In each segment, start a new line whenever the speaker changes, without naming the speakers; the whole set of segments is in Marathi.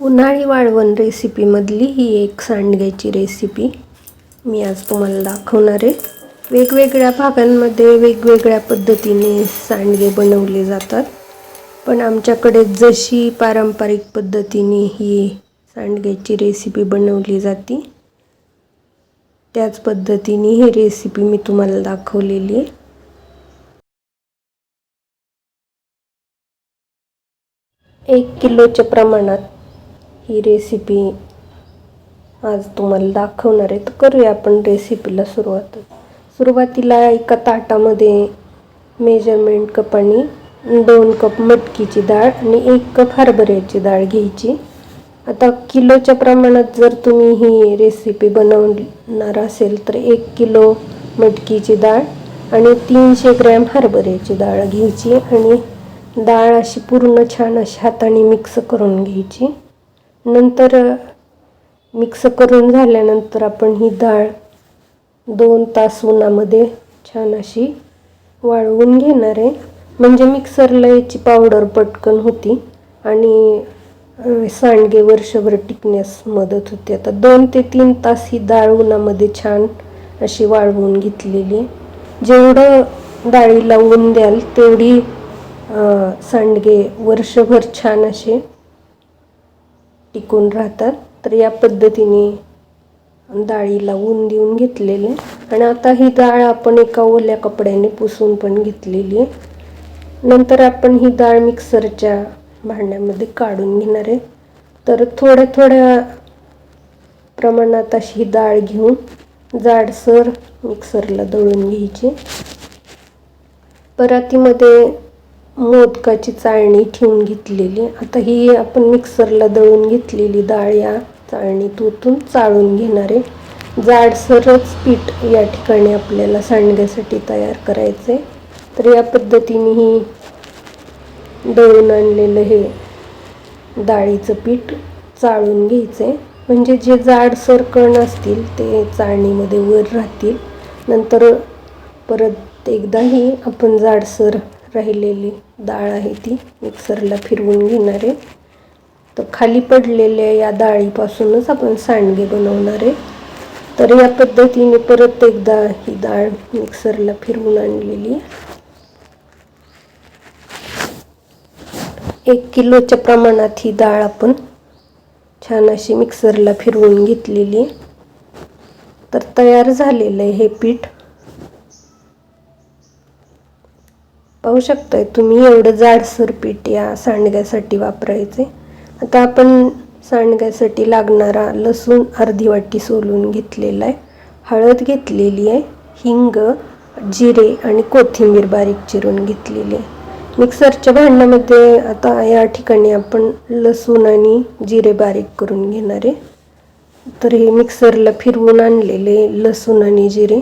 उन्हाळी वाळवण रेसिपीमधली ही एक सांडग्याची रेसिपी मी आज तुम्हाला दाखवणार आहे. वेगवेगळ्या भागांमध्ये वेगवेगळ्या पद्धतीने सांडगे बनवले जातात. पण आमच्याकडे जशी पारंपरिक पद्धतीने ही सांडग्याची रेसिपी बनवली जाते त्याच पद्धतीने ही रेसिपी मी तुम्हाला दाखवलेली आहे. एक किलोच्या प्रमाणात ही रेसिपी आज तुम्हाला दाखवणार आहे. तर करूया आपण रेसिपीला सुरुवात. सुरुवातीला एका ताटामध्ये मेजरमेंट कपाने दोन कप मटकीची डाळ आणि एक कप हरभऱ्याची डाळ घ्यायची. आता किलोच्या प्रमाणात जर तुम्ही ही रेसिपी बनवणार असेल तर एक किलो मटकीची डाळ आणि तीनशे ग्रॅम हरभऱ्याची डाळ घ्यायची आणि डाळ अशी पूर्ण छान अशी हाताने मिक्स करून घ्यायची. नंतर मिक्स करून झाल्यानंतर आपण ही डाळ दोन तास उन्हामध्ये छान अशी वाळवून घेणार आहे. म्हणजे मिक्सरला याची पावडर पटकन होती आणि सांडगे वर्षभर टिकण्यास मदत होते. आता दोन ते तीन तास ही डाळ उन्हामध्ये छान अशी वाळवून घेतलेली जेवढं डाळीला ऊन द्याल तेवढी सांडगे वर्षभर छान असे टिकून राहतात. तर या पद्धतीने डाळीला ऊन देऊन घेतलेले आणि आता ही डाळ आपण एका ओल्या कपड्याने पुसून पण घेतलेली आहे. नंतर आपण ही डाळ मिक्सरच्या भांड्यामध्ये काढून घेणार आहे. तर थोड्या थोड्या प्रमाणात अशी ही डाळ घेऊन जाडसर मिक्सरला दळून घ्यायची. परातीमध्ये मोदकाची चाळणी ठेवून घेतलेली. आता ही आपण मिक्सरला दळून घेतलेली डाळ या चाळणीत ओतून चाळून घेणार. आहे जाडसरच पीठ या ठिकाणी आपल्याला सांडण्यासाठी तयार करायचं. आहे तर या पद्धतीने ही दळून आणलेलं हे डाळीचं पीठ चाळून घ्यायचं. आहे म्हणजे जे जाडसर कण असतील ते चाळणीमध्ये वर राहतील. नंतर परत एकदाही आपण जाडसर राहिलेली डाळ आहे ती मिक्सरला फिरवून घेणार आहे. तर खाली पडलेल्या या डाळीपासूनच आपण सांडगे बनवणार आहे. तर या पद्धतीने परत एकदा ही डाळ मिक्सरला फिरवून आणलेली एक किलोच्या प्रमाणात ही डाळ आपण छान अशी मिक्सरला फिरवून घेतलेली आहे. तर तयार झालेलं आहे हे पीठ. पाहू शकताय तुम्ही एवढं जाडसर पीठ या सांडग्यासाठी वापरायचे. आता आपण सांडग्यासाठी लागणारा लसूण अर्धी वाटी सोलून घेतलेला आहे. हळद घेतलेली आहे हिंग जिरे आणि कोथिंबीर बारीक चिरून घेतलेली आहे. मिक्सरच्या भांड्यामध्ये आता या ठिकाणी आपण लसूण आणि जिरे बारीक करून घेणार आहे. तर हे मिक्सरला फिरवून आणलेले लसूण आणि जिरे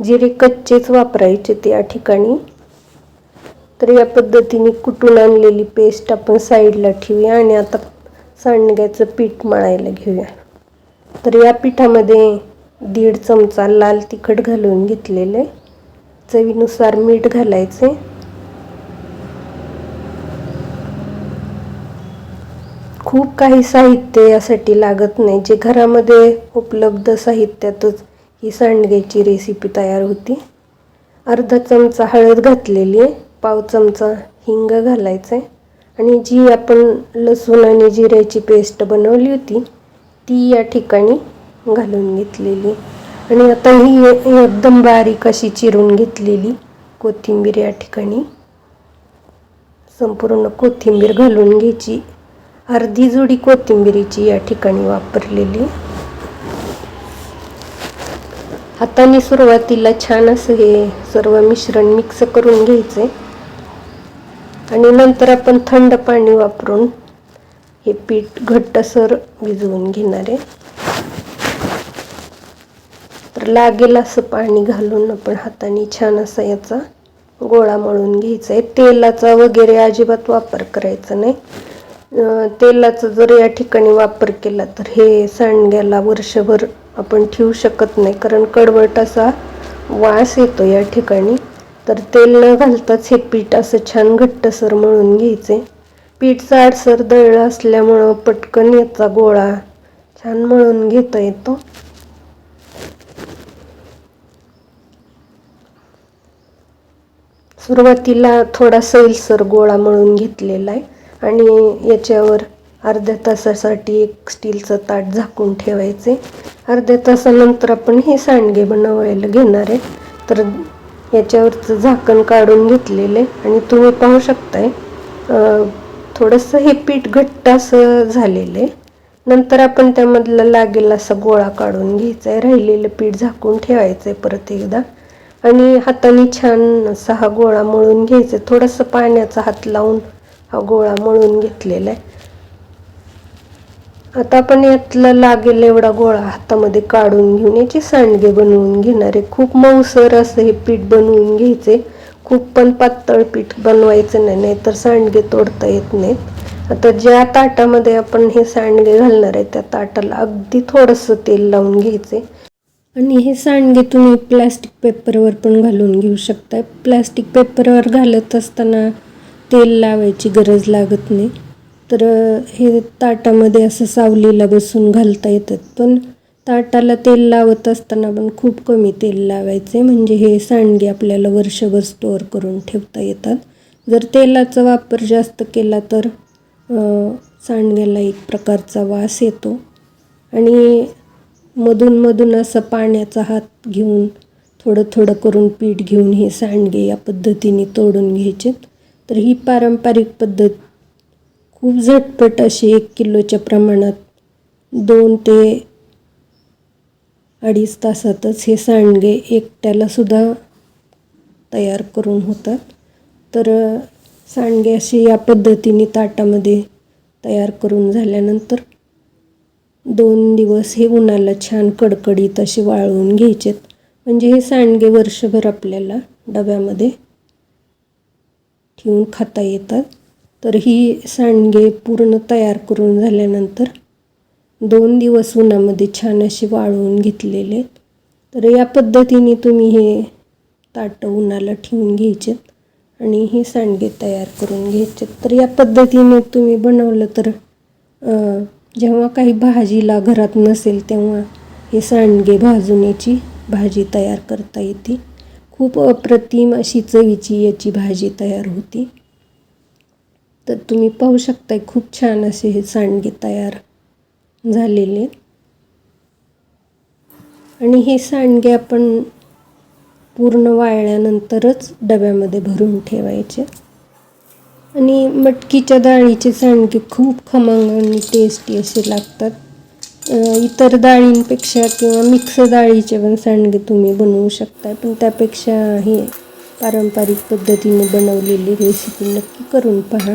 जिरे कच्चेच वापरायचे ते या ठिकाणी. तर या पद्धतीने कुटून आणलेली पेस्ट आपण साईडला ठेवूया आणि आता सांडग्याचं पीठ मळायला घेऊया. तर या पिठामध्ये दीड चमचा लाल तिखट घालून घेतलेले चवीनुसार मीठ घालायचे खूप काही साहित्य यासाठी लागत नाही. जे घरामध्ये उपलब्ध साहित्यातच ही सांडग्याची रेसिपी तयार होती. अर्धा चमचा हळद घातलेली आहे. पाव चमचा हिंग घालायचं आहे आणि जी आपण लसूण आणि जिऱ्याची पेस्ट बनवली होती ती या ठिकाणी घालून घेतलेली. आणि आता ही एकदम बारीक अशी चिरून घेतलेली कोथिंबीर या ठिकाणी. संपूर्ण कोथिंबीर घालून घ्यायची. अर्धी जोडी कोथिंबिरीची या ठिकाणी वापरलेली. हाताने सुरुवातीला छान असं हे सर्व मिश्रण मिक्स करून घ्यायचं आहे आणि नंतर आपण थंड पाणी वापरून हे पीठ घट्टसर भिजवून घेणार आहे. तर लागेल असं पाणी घालून आपण हाताने छान असा याचा गोळा मळून घ्यायचा आहे. तेलाचा वगैरे अजिबात वापर करायचा नाही. तेलाचा जर या ठिकाणी वापर केला तर हे सांडग्याला वर्षभर आपण ठेवू शकत नाही कारण कडवट असा वास येतो या ठिकाणी. तर तेल न घालताच हे पीठ असं छान घट्टसर मळून घ्यायचे. पीठ जाडसर दळलं असल्यामुळं पटकन याचा गोळा छान मळून घेता येतो. सुरुवातीला थोडा सैलसर गोळा मळून घेतलेला आहे आणि याच्यावर अर्ध्या तासासाठी एक स्टीलचं ताट झाकून ठेवायचे. अर्ध्या तासानंतर आपण हे सांडगे बनवायला घेणार आहे. तर याच्यावरचं झाकण काढून घेतलेलं आहे. आणि तुम्ही पाहू शकताय थोडंसं हे पीठ घट्ट असं झालेलं आहे. नंतर आपण त्यामधला लागेल असा गोळा काढून घ्यायचा आहे राहिलेलं पीठ झाकून ठेवायचं आहे परत एकदा. आणि हाताने छान असा हा गोळा मळून घ्यायचा आहे थोडंसं पाण्याचा हात लावून हा गोळा मळून घेतलेला आहे. आता आपण यातला लागेल एवढा गोळा हातामध्ये काढून घेऊन याचे सांडगे बनवून घेणार आहे खूप मऊसर असं हे पीठ बनवून घ्यायचे. खूप पण पातळ पीठ बनवायचं नाही नाहीतर सांडगे तोडता येत नाहीत. आता ज्या ताटामध्ये आपण हे सांडगे घालणार आहे त्या ताटाला अगदी थोडंसं तेल लावून घ्यायचे. आणि हे सांडगे तुम्ही प्लॅस्टिक पेपरवर पण घालून घेऊ शकता प्लॅस्टिक पेपरवर घालत असताना तेल लावायची गरज लागत नाही. तर हे ताटामध्ये असं सावलीला बसून घालता येतात पण ताटाला तेल लावत असताना पण खूप कमी तेल लावायचे. म्हणजे हे सांडगे आपल्याला वर्षभर स्टोअर करून ठेवता येतात. जर तेलाचा वापर जास्त केला तर सांडग्याला एक प्रकारचा वास येतो. आणि मधून मधून असं पाण्याचा हात घेऊन थोडं थोडं करून पीठ घेऊन हे सांडगे या पद्धतीने तोडून घ्यायचे तर ही पारंपरिक पद्धत खूप झटपट अशी एक किलोच्या प्रमाणात दोन ते अडीच तासातच हे सांडगे एकट्यालासुद्धा तयार करून होतात. तर सांडगे असे या पद्धतीने ताटामध्ये तयार करून झाल्यानंतर दोन दिवस हे उन्हाला छान कडकडीत असे वाळवून घ्यायचेत. म्हणजे हे सांडगे वर्षभर आपल्याला डब्यामध्ये ठेवून खाता येतात. तर ही सांडगे पूर्ण तयार करून झाल्यानंतर दोन दिवस उन्हामध्ये छान असे वाळवून घेतलेले आहेत. तर या पद्धतीने तुम्ही हे ताटं उन्हाला ठेवून घ्यायचेत आणि हे सांडगे तयार करून घ्यायचे तर या पद्धतीने तुम्ही बनवलं तर जेव्हा काही भाजीला घरात नसेल तेव्हा हे सांडगे भाजून याची भाजी तयार करता येते. खूप अप्रतिम अशी चवीची याची भाजी तयार होती. तर तुम्ही पाहू शकताय खूप छान असे हे सांडगे तयार झालेले आणि हे सांडगे आपण पूर्ण वाळल्यानंतरच डब्यामध्ये भरून ठेवायचे. आणि मटकीच्या डाळीचे सांडगे खूप खमंग आणि टेस्टी असे लागतात. इतर डाळींपेक्षा किंवा मिक्स डाळीचे पण सांडगे तुम्ही बनवू शकता पण त्यापेक्षा हे पारंपरिक पद्धतीने बनवलेली रेसिपी नक्की करून पहा.